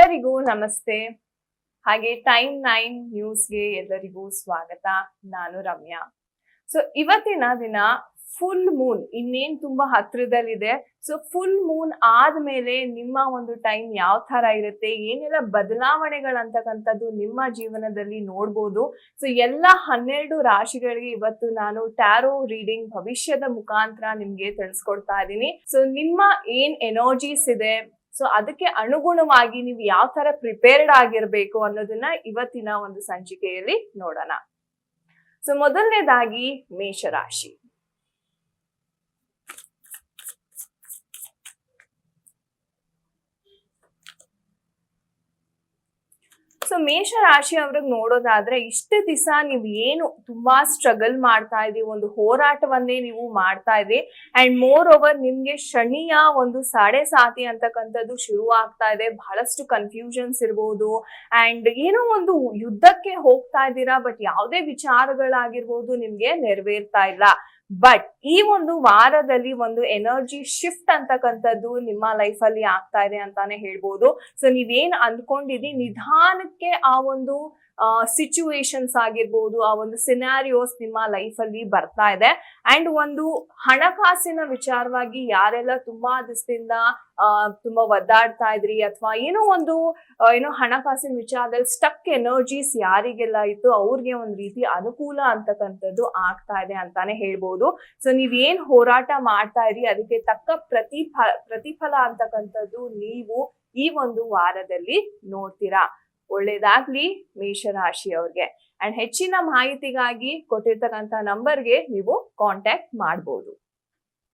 ಎಲ್ಲರಿಗೂ ನಮಸ್ತೆ. ಹಾಗೆ ಟೈಮ್ ನೈನ್ ನ್ಯೂಸ್ಗೆ ಎಲ್ಲರಿಗೂ ಸ್ವಾಗತ. ನಾನು ರಮ್ಯಾ. ಸೊ, ಇವತ್ತಿನ ದಿನ ಫುಲ್ ಮೂನ್, ಇನ್ನೇನ್ ತುಂಬಾ ಹತ್ರದಲ್ಲಿದೆ. ಸೊ, ಫುಲ್ ಮೂನ್ ಆದ್ಮೇಲೆ ನಿಮ್ಮ ಒಂದು ಟೈಮ್ ಯಾವ ತರ ಇರುತ್ತೆ, ಏನೆಲ್ಲ ಬದಲಾವಣೆಗಳಂತಕ್ಕಂಥದ್ದು ನಿಮ್ಮ ಜೀವನದಲ್ಲಿ ನೋಡ್ಬೋದು. ಸೊ, ಎಲ್ಲ ಹನ್ನೆರಡು ರಾಶಿಗಳಿಗೆ ಇವತ್ತು ನಾನು ಟ್ಯಾರೋ ರೀಡಿಂಗ್ ಭವಿಷ್ಯದ ಮುಖಾಂತರ ನಿಮ್ಗೆ ತಿಳಿಸ್ಕೊಡ್ತಾ ಇದ್ದೀನಿ. ಸೊ, ನಿಮ್ಮ ಏನ್ ಎನರ್ಜೀಸ್ ಇದೆ ಸೊ ಅದಕ್ಕೆ ಅನುಗುಣವಾಗಿ ನೀವು ಯಾವ ತರ ಪ್ರಿಪೇರ್ಡ್ ಆಗಿರ್ಬೇಕು ಅನ್ನೋದನ್ನ ಇವತ್ತಿನ ಒಂದು ಸಂಚಿಕೆಯಲ್ಲಿ ನೋಡೋಣ. ಸೊ ಮೊದಲನೇದಾಗಿ ಮೇಷರಾಶಿ. ಸೊ ಮೇಷ ರಾಶಿ ಅವ್ರಿಗೆ ನೋಡೋದಾದ್ರೆ ಇಷ್ಟು ದಿವಸ ನೀವು ಏನು ತುಂಬಾ ಸ್ಟ್ರಗಲ್ ಮಾಡ್ತಾ ಇದ್ರಿ ಒಂದು ಹೋರಾಟವನ್ನೇ ನೀವು ಮಾಡ್ತಾ ಇದ್ರಿ ಅಂಡ್ ಮೋರ್ ಓವರ್ ನಿಮ್ಗೆ ಶನಿಯ ಒಂದು ಸಾಡೆ ಸಾತಿ ಅಂತಕ್ಕಂಥದ್ದು ಶುರು ಆಗ್ತಾ ಇದೆ. ಬಹಳಷ್ಟು ಕನ್ಫ್ಯೂಷನ್ಸ್ ಇರ್ಬೋದು. ಅಂಡ್ ಏನೋ ಒಂದು ಯುದ್ಧಕ್ಕೆ ಹೋಗ್ತಾ ಇದ್ದೀರಾ ಬಟ್ ಯಾವುದೇ ವಿಚಾರಗಳಾಗಿರ್ಬೋದು, ನಿಮ್ಗೆ ನೆರವೇರ್ತಾ ಇಲ್ಲ. ಬಟ್ ಈ ಒಂದು ವಾರದಲ್ಲಿ ಒಂದು ಎನರ್ಜಿ ಶಿಫ್ಟ್ ಅಂತಕ್ಕಂಥದ್ದು ನಿಮ್ಮ ಲೈಫ್ ಅಲ್ಲಿ ಆಗ್ತಾ ಇದೆ ಅಂತಾನೆ ಹೇಳ್ಬೋದು. ಸೊ ನೀವೇನ್ ಅಂದ್ಕೊಂಡಿದಿ ನಿಧಾನಕ್ಕೆ ಆ ಒಂದು ಸಿಚುವೇಶನ್ಸ್ ಆಗಿರ್ಬೋದು, ಆ ಒಂದು ಸಿನಾರಿಯೋಸ್ ನಿಮ್ಮ ಲೈಫಲ್ಲಿ ಬರ್ತಾ ಇದೆ. ಅಂಡ್ ಒಂದು ಹಣಕಾಸಿನ ವಿಚಾರವಾಗಿ ಯಾರೆಲ್ಲ ತುಂಬಾ ದಿವಸದಿಂದ ತುಂಬಾ ಒದ್ದಾಡ್ತಾ ಇದ್ರಿ ಅಥವಾ ಏನೋ ಒಂದು ಏನೋ ಹಣಕಾಸಿನ ವಿಚಾರದಲ್ಲಿ ಸ್ಟಕ್ ಎನರ್ಜೀಸ್ ಯಾರಿಗೆಲ್ಲ ಇತ್ತು, ಅವ್ರಿಗೆ ಒಂದು ರೀತಿ ಅನುಕೂಲ ಅಂತಕ್ಕಂಥದ್ದು ಆಗ್ತಾ ಇದೆ ಅಂತಾನೆ ಹೇಳ್ಬೋದು. ಸೊ ನೀವೇನ್ ಹೋರಾಟ ಮಾಡ್ತಾ ಇದ್ರಿ, ಅದಕ್ಕೆ ತಕ್ಕ ಪ್ರತಿಫಲ ಪ್ರತಿಫಲ ಅಂತಕ್ಕಂಥದ್ದು ನೀವು ಈ ಒಂದು ವಾರದಲ್ಲಿ ನೋಡ್ತೀರಾ. ಒಳ್ಳೇದಾಗ್ಲಿ ಮೇಷರಾಶಿ ಅವ್ರಿಗೆ ಅಂಡ್ ಹೆಚ್ಚಿನ ಮಾಹಿತಿಗಾಗಿ ಕೊಟ್ಟಿರ್ತಕ್ಕಂಥ ನಂಬರ್ಗೆ ನೀವು ಕಾಂಟ್ಯಾಕ್ಟ್ ಮಾಡ್ಬೋದು.